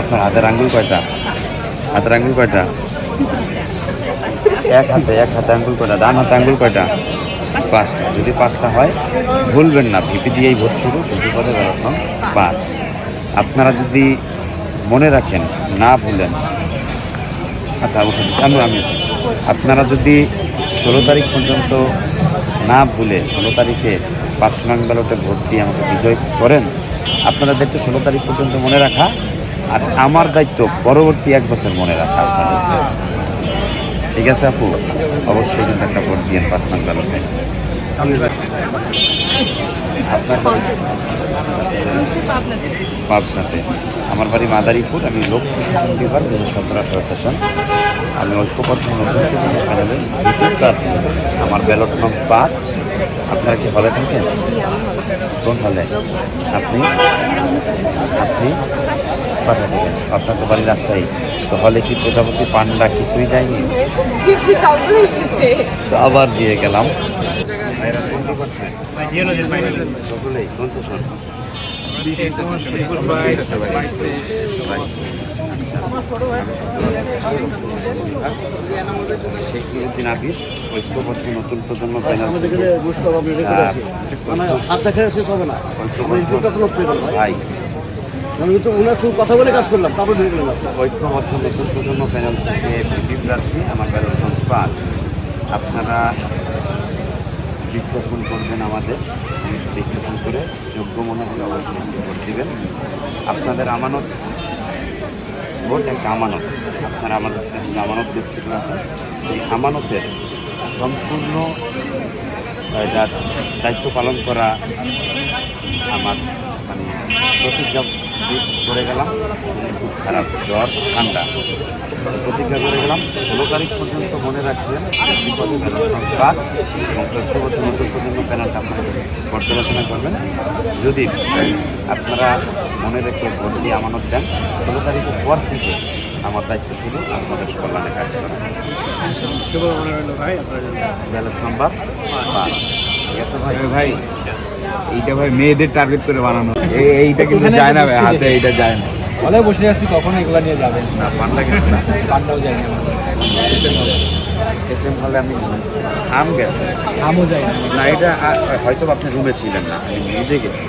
আপনার হাতের আঙ্গুল কয়টা? হাতের আঙ্গুল কয়টা? এক হাতে এক হাতে আঙ্গুল কয়টা? ডান হাতে আঙ্গুল কয়টা? পাঁচটা। যদি পাঁচটা হয়, ভুলবেন না ভিপি দিয়েই ভোট শুরু ভিপি পদে বেরোতাম পাঁচ। আপনারা যদি মনে রাখেন, না ভুলেন আচ্ছা উঠে দিচ্ছি। আমি আমি? আপনারা যদি ষোলো তারিখ পর্যন্ত না ভুলে, ষোলো তারিখে পাঁচ নং ব্যালটে ভোট দিয়ে আমাকে বিজয় করেন আপনাদের দায়িত্ব ষোলো তারিখ পর্যন্ত মনে রাখা আর আমার দায়িত্ব পরবর্তী এক বছর মনে রাখা আপনাদের ঠিক আছে আপু? অবশ্যই কিন্তু একটা ভোট দিয়ে পাঁচ নং ব্যালটে আপনার পাবনাতে। আমার বাড়ি মাদারীপুর, আমি লোক প্রশাসন বিভাগ দু হাজার সতেরো আঠারো সেশন আমি ঐক্যবদ্ধ নতুন। আমার ব্যালট নং পাঁচ। আপনারা কি হলে থাকেন? কোন হলে? আপনি? আপনার তো বাড়ি রাজশাহী। তো হলে কি প্রজাপতি পান্ডা কিছুই যায়নি? তো আবার দিয়ে গেলাম। সকলেই কোন সেশন শেখুদ্দিন আবির ঐক্যবদ্ধ নতুন প্রজন্ম আহ, মানে হাত দেখা শেষ হবে না। আমি ইউটিউবটা তো নষ্ট গেল ভাই ভাই আমি তো ওনার সঙ্গে কথা বলে কাজ করলাম, তারপর ঢুকে গেলাম। ঐক্যবদ্ধ নতুন প্রজন্ম প্যানেল থেকে পিপি প্রার্থী আমার ব্যালট নম্বর আপনারা বিশ্লেষণ করবেন আমাদের বিশ্লেষণ করে যোগ্য মনে হলে অবশ্যই ভোট দিবেন। আপনাদের আমানত, ভোট একটা আমানত। আপনারা আমাদের আমানত দিচ্ছিল সেই আমানতের সম্পূর্ণ যার দায়িত্ব পালন করা আমার প্রতিজ্ঞা করে গেলাম। খুব খারাপ জ্বর ঠান্ডা। প্রতিজ্ঞা করে গেলাম। ষোলো তারিখ পর্যন্ত মনে রাখবেন কাজ এবং নতুন প্রজন্ম প্যানেলটা আপনারা পর্যালোচনা করবেন। যদি আপনারা মনে রেখে ভোট দিয়ে আমানত দেন ষোলো তারিখের পর থেকে আমার দায়িত্ব শুধু আপনাদের কল্যাণে কাজ করা। ব্যালট নাম্বার পাঁচ। ঠিক আছে ভাই ভাই এইটা ভাই মেয়েদের টার্গেট করে বানানো। এইটা কিন্তু যায় না ভাই হাতে এইটা যায় না। হলে বসে আছি কখনো এগুলো নিয়ে যাবেন না। পান্ডা গেছে না। পান্ডাও যায় না। এস এম হলে আমি আম গেছে। আমও যায় না। না এটা হয়তো আপনি রুমে ছিলেন না আমি নিজে গেছি।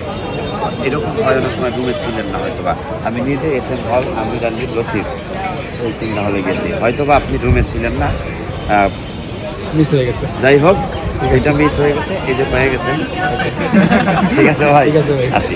এরকম হয় অনেক সময় রুমে ছিলেন না হয়তো বা আমি নিজে এস এম হল লতিফ। ওই তিনটা হলে গেছি। হয়তো বা আপনি রুমে ছিলেন না মিস হয়ে গেছে। যাই হোক এটা মিস হয়ে গেছে এই যে পেয়ে গেছেন ঠিক আছে ভাই ঠিক আছে ভাই। আসি